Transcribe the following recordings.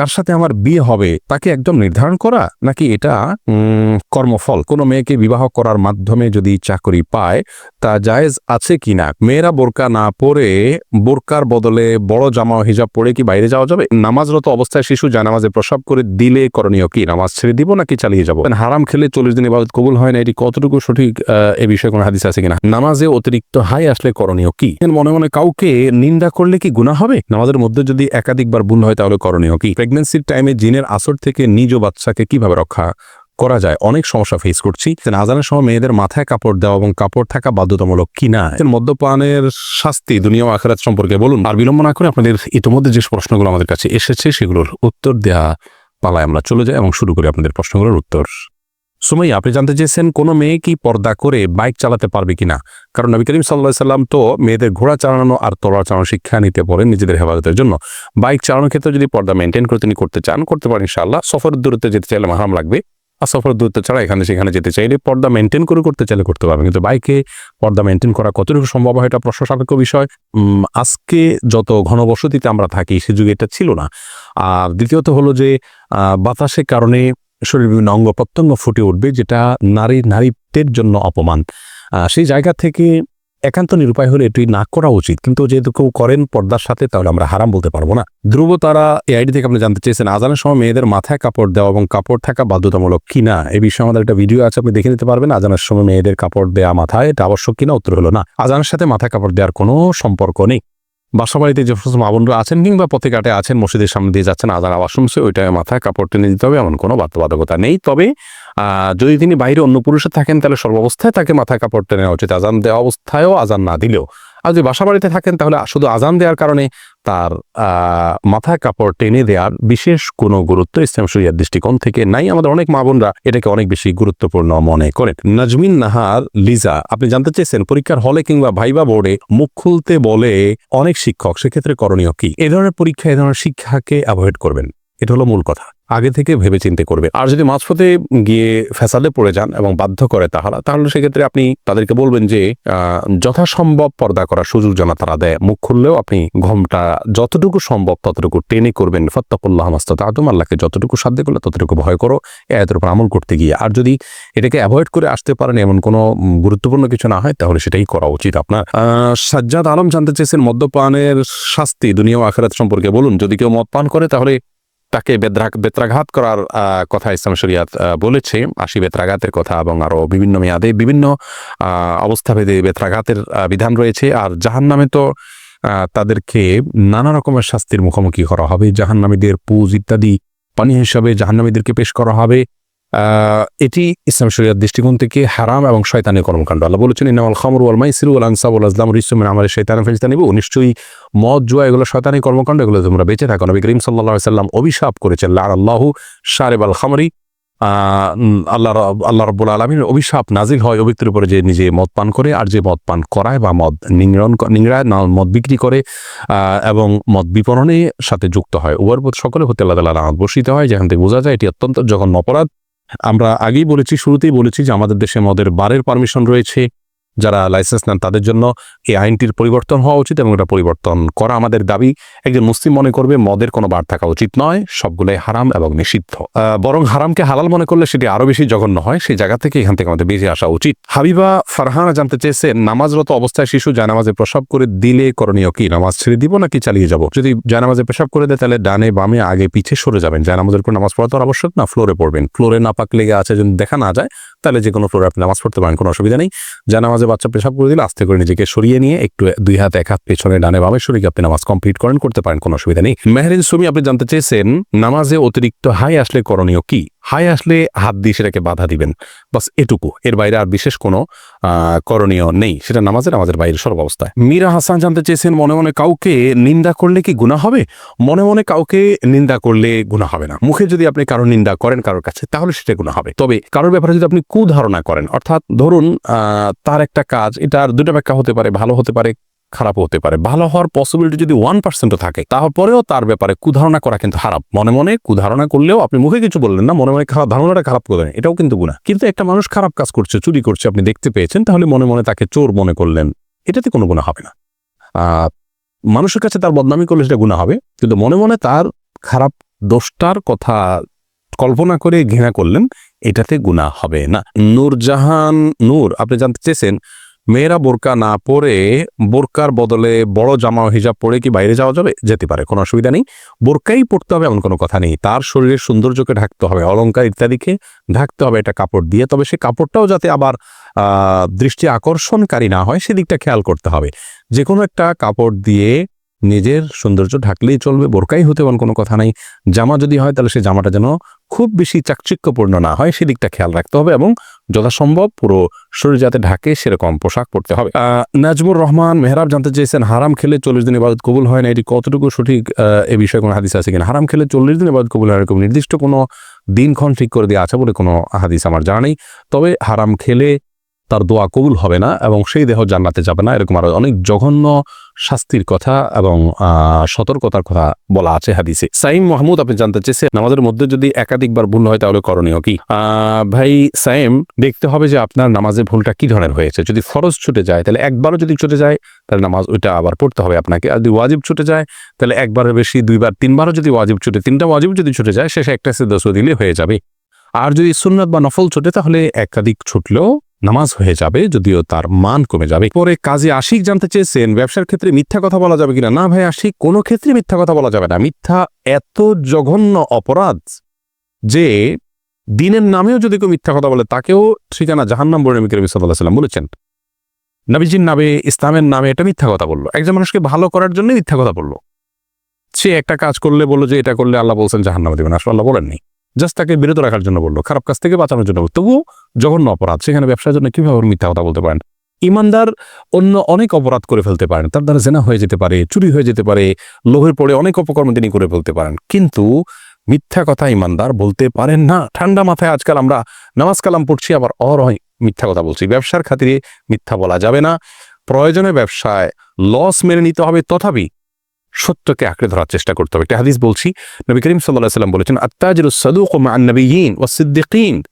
কার সাথে আমার বিয়ে হবে তাকে একদম নির্ধারণ করা? নাকি এটা কর্মফল? কোনো মেয়েকে বিবাহ করার মাধ্যমে যদি চাকরি পায়, তা জায়েজ আছে কিনা মেয়েরা বোরকা না পরে বোরকার বদলে বড় জামা হিজাব পরে কি বাইরে যাওয়া যাবে? নামাজরত অবস্থায় শিশু জানামাজে প্রসাব করে দিলে করণীয় কি? নামাজ ছেড়ে দিব নাকি চালিয়ে যাব? হারাম খেলে চল্লিশ দিন ইবাদত কবুল হয় না, এটি কতটুকু সঠিক এ বিষয়ে কোনো হাদিস আছে কিনা? নামাজে অতিরিক্ত হাই আসলে করণীয় কি? মনে মনে কাউকে নিন্দা করলে কি গুণা হবে? নামাজের মধ্যে যদি একাধিকবার ভুল হয় তাহলে করণীয় কি? প্রেগনেন্সির টাইমে জিনের আসর থেকে নিজ বাচ্চাকে কীভাবে রক্ষা করা যায়? অনেক সমস্যা ফেস করছি। না আজানের সময় মেয়েদের মাথায় কাপড় দেওয়া এবং কাপড় থাকা বাধ্যতামূলক কিনা? মদ্যপানের শাস্তি দুনিয়া আখেরাত সম্পর্কে বলুন। আর বিলম্ব না করে আপনাদের ইতিমধ্যে যে প্রশ্নগুলো আমাদের কাছে এসেছে, সেগুলোর উত্তর দেওয়া পালায় আমরা চলে যাই এবং শুরু করি আপনাদের প্রশ্নগুলোর উত্তর। সুমাইয়া আপনি জানতে চেয়েছেন কোনো মেয়ে কি পর্দা করে বাইক চালাতে পারবে কিনা? কারণ নবী করিম সাল্লাহ সাল্লাম তো মেয়েদের ঘোড়া চালানো আর তলোয়ার চালানো শিক্ষা নিতে পারেন নিজেদের হেফাজতের জন্য। বাইক চালানোর ক্ষেত্রে যদি পর্দা মেনটেন করে তিনি করতে চান, করতে পারেন ইনশাআল্লাহ। সফর দূরত্বে যেতে চাইলে মাহারাম লাগবে। আর সফর দূরত্ব ছাড়া এখানে সেখানে যেতে চাইলে পর্দা মেনটেন করে করতে চাইলে করতে পারবেন। কিন্তু বাইকে পর্দা মেনটেন করা কতটুকু সম্ভব হয় এটা প্রশ্ন সাপেক্ষ বিষয়। আজকে যত ঘনবসতিতে আমরা থাকি, সে যুগে এটা ছিল না। আর দ্বিতীয়ত হলো যে বাতাসের কারণে শরীরের বিভিন্ন অঙ্গ প্রত্যঙ্গ ফুটে উঠবে, যেটা নারী নারীত্বের জন্য অপমান। সেই জায়গা থেকে একান্ত নিরুপায় হলে এটি না করা উচিত। কিন্তু যেহেতু কেউ করেন পর্দার সাথে, তাহলে আমরা হারাম বলতে পারব না। ধ্রুব তারা এই আইডি থেকে আপনি জানতে চেয়েছেন, আজানের সময় মেয়েদের মাথায় কাপড় দেওয়া এবং কাপড় থাকা বাধ্যতামূলক কিনা এই বিষয়ে আমাদের একটা ভিডিও আছে, আপনি দেখে নিতে পারবেন। আজানের সময় মেয়েদের কাপড় দেওয়া মাথায়, এটা আবশ্যক কিনা উত্তর হলো না। আজানের সাথে মাথায় কাপড় দেওয়ার কোনো সম্পর্ক নেই। বাসা বাড়িতে যে সমস্ত মা বোনরা আছেন কিংবা পথে ঘাটে আছেন, মসজিদের সামনে দিয়ে যাচ্ছেন, আজান আওয়াজ শুনছে, ওইটায় মাথায় কাপড় টেনে দিতে হবে, এমন কোনো বাধ্যবাধকতা নেই। তবে যদি তিনি বাইরে অন্য পুরুষে থাকেন, তাহলে সর্বাবস্থায় তাকে মাথায় কাপড় টেনে নেওয়া উচিত। আজান দেওয়া অবস্থায়ও আজান না দিলেও। আর যদি বাসা বাড়িতে থাকেন, তাহলে শুধু আজান দেওয়ার কারণে তার মাথায় কাপড় টেনে দেওয়ার বিশেষ কোনো গুরুত্ব ইসলাম শরিয়ার দৃষ্টিকোণ থেকে নাই। আমাদের অনেক মা বোনরা এটাকে অনেক বেশি গুরুত্বপূর্ণ মনে করেন। নাজমিন নাহার লিজা, আপনি জানতে চেয়েছেন, পরীক্ষার হলে কিংবা ভাইবা বোর্ডে মুখ খুলতে বলে অনেক শিক্ষক, সেক্ষেত্রে করণীয় কি? এ ধরনের পরীক্ষা, এ ধরনের শিক্ষাকে অ্যাভয়েড করবেন। এটা হলো মূল কথা। আগে থেকে ভেবে চিন্তে করবে। আর যদি মাঝপথে গিয়ে ফ্যাসাদে পড়ে যান এবং বাধ্য করে তাহলে তাহলে সেক্ষেত্রে আপনি তাদেরকে বলবেন যে যথাসম্ভব পর্দা করার সুযোগ যেন তারা দেয়। মুখ খুললেও আপনি ঘমটা যতটুকু সম্ভব ততটুকু টেনে করবেন। ফত্তাকুল্লাহ মাস্তাদ আদম আল্লাহকে যতটুকু সাধ্য করলে ততটুকু ভয় করো, এ আয়াতের উপর আমল করতে গিয়ে। আর যদি এটাকে অ্যাভয়েড করে আসতে পারেন, এমন কোনো গুরুত্বপূর্ণ কিছু না হয়, তাহলে সেটাই করা উচিত আপনার। সাজ্জাদ আলম জানতে চেয়েছেন মদ্যপানের শাস্তি দুনিয়া আখেরাত সম্পর্কে। বলুন, যদি কেউ মদ পান করে, তাহলে তাকে বেত্রাঘাত করার কথা ইসলাম শরিয়াত বলেছে। আশি বেত্রাঘাতের কথা এবং আরও বিভিন্ন মেয়াদে বিভিন্ন অবস্থা অবস্থাভেদে বেত্রাঘাতের বিধান রয়েছে। আর জাহান নামে তো তাদেরকে নানা রকমের শাস্তির মুখোমুখি করা হবে। জাহান্নামীদের পুজ ইত্যাদি পানি হিসাবে জাহান্নামীদেরকে পেশ করা হবে। এটি ইসলাম শরিয়ার দৃষ্টিকোণ থেকে হারাম এবং শয়তানের কর্মকাণ্ড। আল্লাহ বলেছেন ইনামাল খামর ওয়াল মাইসিরু ওয়াল আনসাব ওয়াল আজলাম রিসুমিন আমার শয়তান ফেরিস্তা নিব নিশ্চয়ই মদ, জুয়া, এগুলো শয়তানি কর্মকাণ্ড, এগুলো তোমরা বেঁচে থাকো। নবী করিম আলাইহি সাল্লাম অভিশাপ করেছেন লাল আল্লাহু শারিব আল খামরি আল্লাহ আল্লাহ রব্বুল আলমীর অভিশাপ নাজিল হয় অভিত্তির উপরে যে নিজে মদ পান করে আর যে মদ পান করায় বা মদ ক- নিংড়ায় না মদ বিক্রি করে এবং মদ বিপণনের সাথে যুক্ত হয়। উভয়ের সকলে হতে আল্লাহ তালা বর্ষিত হয়। যেখান থেকে বোঝা যায় এটি অত্যন্ত যখন অপরাধ। আমরা আগেই বলেছি শুরুতেই বলেছি যে আমাদের দেশে মদের বারের পারমিশন রয়েছে। যারা লাইসেন্স নেন, তাদের জন্য এই আইনটির পরিবর্তন হওয়া উচিত এবং এটা পরিবর্তন করা আমাদের দাবি। একজন মুসলিম মনে করবে মদের কোনো বার থাকা উচিত নয়, সবগুলোই হারাম এবং নিষিদ্ধ। বরং হারামকে হালাল মনে করলে সেটি আরও বেশি জঘন্য হয়, সেই জায়গা থেকে এখান থেকে আমাদের বেরিয়ে আসা উচিত। হাবিবা ফারহানা জানতে চেয়েছেন নামাজরত অবস্থায় শিশু জানামাজে প্রসাব করে দিলে করণীয় কি? নামাজ ছেড়ে দিব নাকি চালিয়ে যাব? যদি জানামাজে পেশাব করে দেয়, তাহলে ডানে বামে আগে পিছে সরে যাবেন। জানামাজের উপর নামাজ পড়া তো আবশ্যক না ফ্লোরে পড়বেন। ফ্লোরে না পাক লেগে আছে যদি দেখা না যায়, তাহলে যে কোনো ফ্লোরে আপনি নামাজ পড়তে পারেন, কোনো অসুবিধা নেই। জানামাজে বাচ্চা পেশাব করে দিলে আস্তে করে নিজেকে সরিয়ে নিয়ে একটু দুই হাত, এক হাত পেছনে ডানে বামে সরিয়ে আপনি নামাজ কমপ্লিট করেন, করতে পারেন, কোনো অসুবিধা নেই। মেহরিন সুমি, আপনি জানতে চেয়েছেন, নামাজে অতিরিক্ত হাই আসলে করণীয় কি? হাই আসলে হাত দিয়ে সেটাকে বাধা দিবেন। বাস এটুকু। এর বাইরে আর বিশেষ কোনো করণীয় নেই। সেটা নামাজের, আমাদের বাইরে সর্বাবস্থায় মীরা হাসান জানতে চেয়েছেন, মনে মনে কাউকে নিন্দা করলে কি গুণা হবে? মনে মনে কাউকে নিন্দা করলে গুণা হবে না। মুখে যদি আপনি কারও নিন্দা করেন কারোর কাছে, তাহলে সেটা গুণা হবে। তবে কারোর ব্যাপারে যদি আপনি কুধারণা করেন, অর্থাৎ ধরুন তার একটা কাজ, এটার দুটো ব্যাখ্যা হতে পারে, ভালো হতে পারে খারাপ হতে পারে। ভালো হওয়ার পসিবিলিটি যদি ওয়ান পার্সেন্টও থাকে, তারপরেও তার ব্যাপারে কুধারণা করা কিন্তু খারাপ মনে মনে কুধারণা করলেও আপনি মুখে কিছু বললেন না, মনে মনে খারাপ ধারণাটা খারাপ করলেন এটাও কিন্তু গুণা কিন্তু একটা মানুষ খারাপ কাজ করছে, চুরি করছে, আপনি দেখতে পেয়েছেন, তাহলে মনে মনে তাকে চোর মনে করলেন। এটাতে কোনো গুণা হবে না। মানুষের কাছে তার বদনামি করলে সেটা গুণা হবে। কিন্তু মনে মনে তার খারাপ দোষটার কথা কল্পনা করে ঘৃণা করলেন, এটাতে গুণা হবে না। নূরজাহান নূর, আপনি জানতে চেয়েছেন মেয়েরা বোরকা না পরে বোরকার বদলে বড় জামা হিজাব পরে কি বাইরে যাওয়া যাবে? যেতে পারে, কোনো অসুবিধা নেই। বোরকাই পড়তে হবে এমন কোনো কথা নেই। তার শরীরের সৌন্দর্যকে ঢাকতে হবে, অলংকার ইত্যাদিকে ঢাকতে হবে এটা কাপড় দিয়ে। তবে সে কাপড়টাও যাতে আবার দৃষ্টি আকর্ষণকারী না হয়, সেদিকটা খেয়াল করতে হবে। যে কোনো একটা কাপড় দিয়ে নিজের সৌন্দর্য ঢাকলেই চলবে। বোরকাই হতে এমন কোনো কথা নাই। জামা যদি হয়, তাহলে সে জামাটা যেন খুব বেশি চাকচিক্যপূর্ণ না হয় সেদিকটা খেয়াল রাখতে হবে এবং যথাসম্ভব পুরো শরীর যাতে ঢাকে সেরকম পোশাক পরতে হবে। নাজমুর রহমান, মেহরাব জানতে চেয়েছেন, হারাম খেলে চল্লিশ দিন ইবাদত কবুল হয় না, এটি কতটুকু সঠিক? এ বিষয়ে কোনো হাদিস আছে কিনা? হারাম খেলে চল্লিশ দিন ইবাদত কবুল হয় এরকম নির্দিষ্ট কোনো দিনক্ষণ ঠিক করে দেওয়া আছে বলে কোনো হাদিস আমার জানা নেই। তবে হারাম খেলে তার দোয়া কবুল হবে না এবং সেই দেহ জান্নাতে যাবে না, এরকম আরও অনেক জঘন্য শাস্তির কথা এবং সতর্কতার কথা বলা আছে হাদিসে। সাইম মাহমুদ, আপনি জানতে চেয়েছেন, নামাজের মধ্যে যদি একাধিকবার ভুল হয় তাহলে করণীয় কি? ভাই সাইম, দেখতে হবে যে আপনার নামাজের ভুলটা কি ধরনের হয়েছে। যদি ফরজ ছুটে যায়, তাহলে একবারও যদি ছুটে যায়, তাহলে নামাজ ওইটা আবার পড়তে হবে আপনাকে। আর যদি ওয়াজিব ছুটে যায়, তাহলে একবারের বেশি দুইবার, তিনবারও যদি ওয়াজিব ছুটে, তিনটা ওয়াজিব যদি ছুটে যায়, শেষে একটা সিদ্ধ দিলে হয়ে যাবে। আর যদি সুন্নাত বা নফল ছুটে, তাহলে একাধিক ছুটলেও নামাজ হয়ে যাবে, যদিও তার মান কমে যাবে। পরে কাজী আশিক জানতে চেয়েছেন, ব্যবসার ক্ষেত্রে মিথ্যা কথা বলা যাবে কিনা? না ভাই আশিক, কোনো ক্ষেত্রে মিথ্যা কথা বলা যাবে না। মিথ্যা এত জঘন্য অপরাধ যে দিনের নামেও যদি কেউ মিথ্যা কথা বলে, তাকেও ঠিকানা জাহান্নাম বলে নবী করিম সাল্লাহ সাল্লাম বলেছেন। নবীজির নামে, ইসলামের নামে এটা মিথ্যা কথা বলল। একজন মানুষকে ভালো করার জন্য মিথ্যা কথা বলল। সে একটা কাজ করলে বলল যে, এটা করলে আল্লাহ বলছেন জাহান্নামে দেবেন। আসলে আল্লাহ বলেননি। জাস্ট তাকে বিরত রাখার জন্য বলল, খারাপ কাজ থেকে বাঁচানোর জন্য তবুও জঘন্য অপরাধ, সেখানে ব্যবসার জন্য কীভাবে মিথ্যা কথা বলতে পারেন? ইমানদার অন্য অনেক অপরাধ করে ফেলতে পারেন। তার দ্বারা জেনা হয়ে যেতে পারে, চুরি হয়ে যেতে পারে লোহের পড়ে অনেক অপকর্ম তিনি করে ফেলতে পারেন। কিন্তু মিথ্যা কথা ইমানদার বলতে পারেন না। ঠান্ডা মাথায় আজকাল আমরা নামাজ কালাম পড়ছি, আবার অরয় মিথ্যা কথা বলছি। ব্যবসার খাতিরে মিথ্যা বলা যাবে না। প্রয়োজনে ব্যবসায় লস মেনে নিতে হবে। তথাপি সত্যকে আঁকড়ে ধরার চেষ্টা করতে হবে। একটা হাদিস বলছি, নবী করিম সাল্লাহ সাল্লাম বলেছেন, আত্তাজির সদুক ও মান্নবীন ও সিদ্দিকিন।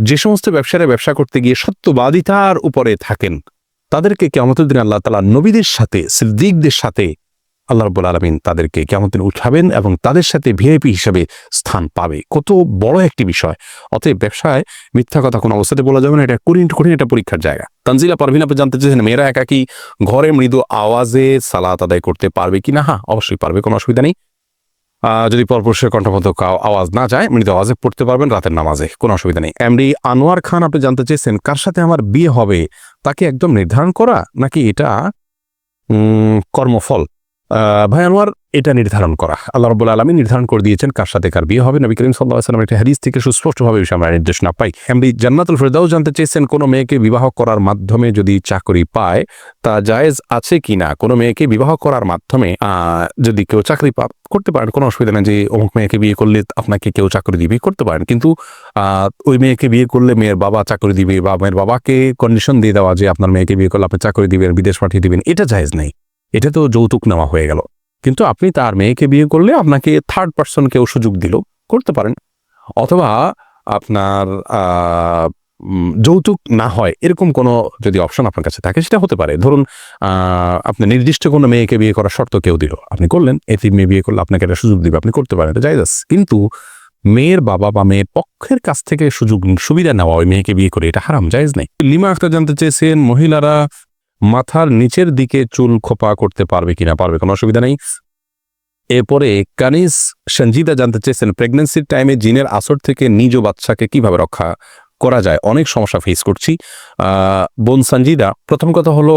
যে সমস্ত ব্যবসায়ীরা ব্যবসা করতে গিয়ে সত্যবাদিতার উপরে থাকেন, তাদেরকে কেমতের আল্লাহ তালা নবীদের সাথে, সিদ্দিকদের সাথে আল্লাহ রব্বুল আলমিন তাদেরকে কেমন দিন উঠাবেন এবং তাদের সাথে ভিআইপি হিসাবে স্থান পাবে? কত বড় একটি বিষয়। অতএব ব্যবসায় মিথ্যা কথা কোনো অবস্থাতে বলা যাবে না, এটা কঠিন কঠিন একটা পরীক্ষার জায়গা। তানজিলা পারভিন আপনি জানতে চেয়েছেন, মেয়েরা একাকি ঘরে মৃদু আওয়াজে সালাত আদায় করতে পারবে কি না? হ্যাঁ অবশ্যই পারবে, কোনো অসুবিধা নেই। যদি পরপুরুষের কণ্ঠবদ্ধ আওয়াজ না যায়, মৃদু আওয়াজে পড়তে পারবেন রাতের নামাজে, কোনো অসুবিধা নেই। এমডি আনোয়ার খান আপনি জানতে চেয়েছেন, কার সাথে আমার বিয়ে হবে? তাকে একদম নির্ধারণ করা নাকি এটা কর্মফল? ভাই আনোয়ার, এটা নির্ধারণ করা। আল্লাহ রব্বুল আলমী নির্ধারণ করে দিয়েছেন কার সাথে কার বিয়ে হবে। নবী করিম সাল্লাহ সাল্লাম একটা হাদিস থেকে সুস্পষ্টভাবে বিষয়ে আমরা নির্দেশ না পাই। এমডি জান্নাতুল ফেরদাও জানতে চেয়েছেন, কোনো মেয়েকে বিবাহ করার মাধ্যমে যদি চাকরি পায়, তা জায়েজ আছে কি না? কোনো মেয়েকে বিবাহ করার মাধ্যমে যদি কেউ চাকরি পা, করতে পারেন, কোনো অসুবিধা নেই যে অমুক মেয়েকে বিয়ে করলে আপনাকে কেউ চাকরি দিবে, করতে পারেন। কিন্তু ওই মেয়েকে বিয়ে করলে মেয়ের বাবা চাকরি দিবে বা মেয়ের বাবাকে কন্ডিশন দিয়ে দেওয়া যে আপনার মেয়েকে বিয়ে করলে আপনি চাকরি দিবেন, বিদেশ পাঠিয়ে দিবেন, এটা জায়েজ নেই। এটা তো যৌতুক নেওয়া হয়ে গেল। কিন্তু আপনি তার মেয়েকে বিয়ে করলে আপনাকে থার্ড পার্সন কেউ সুযোগ দিল, করতে পারেন। অথবা আপনার যৌতুক না হয় এরকম কোনো যদি অপশন আপনার কাছে থাকে, সেটা হতে পারে। ধরুন আপনি নির্দিষ্ট কোনো মেয়েকে বিয়ে করার শর্ত কেউ দিল। আপনি করলেন এটি মেয়ে বিয়ে করলে আপনাকে একটা সুযোগ দিবে, আপনি করতে পারেন, এটা জায়জ কিন্তু মেয়ের বাবা বা মেয়ের পক্ষের কাছ থেকে সুযোগ, সুবিধা নেওয়া ওই মেয়েকে বিয়ে করে, এটা হারাম, জায়েজ নেই। লিমা আক্তার জানতে চেয়েছেন, মহিলারা মাথার নিচের দিকে চুল খোপা করতে পারবে কিনা পারবে কোনো অসুবিধা নেই। এরপরে কানিস সঞ্জিদা জানতে চেয়েছেন প্রেগনেন্সির টাইমে জিনের আসর থেকে নিজ বাচ্চাকে কীভাবে রক্ষা করা যায়? অনেক সমস্যা ফেস করছি। বোন সঞ্জিদা, প্রথম কথা হলো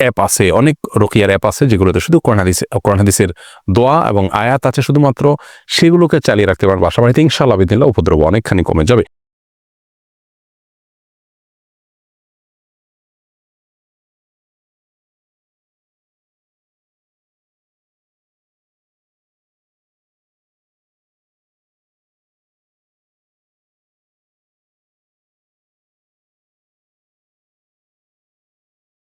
অ্যাপ আছে, অনেক রোকিয়ার অ্যাপ আছে যেগুলোতে শুধু কর্ণাদিস কর্ণাদিসের দোয়া এবং আয়াত আছে শুধুমাত্র, সেগুলোকে চালিয়ে রাখতে পারব। আশা বাড়িতে ইনশাল্লাহ বিদিল্লা উপদ্রব অনেকখানি কমে যাবে।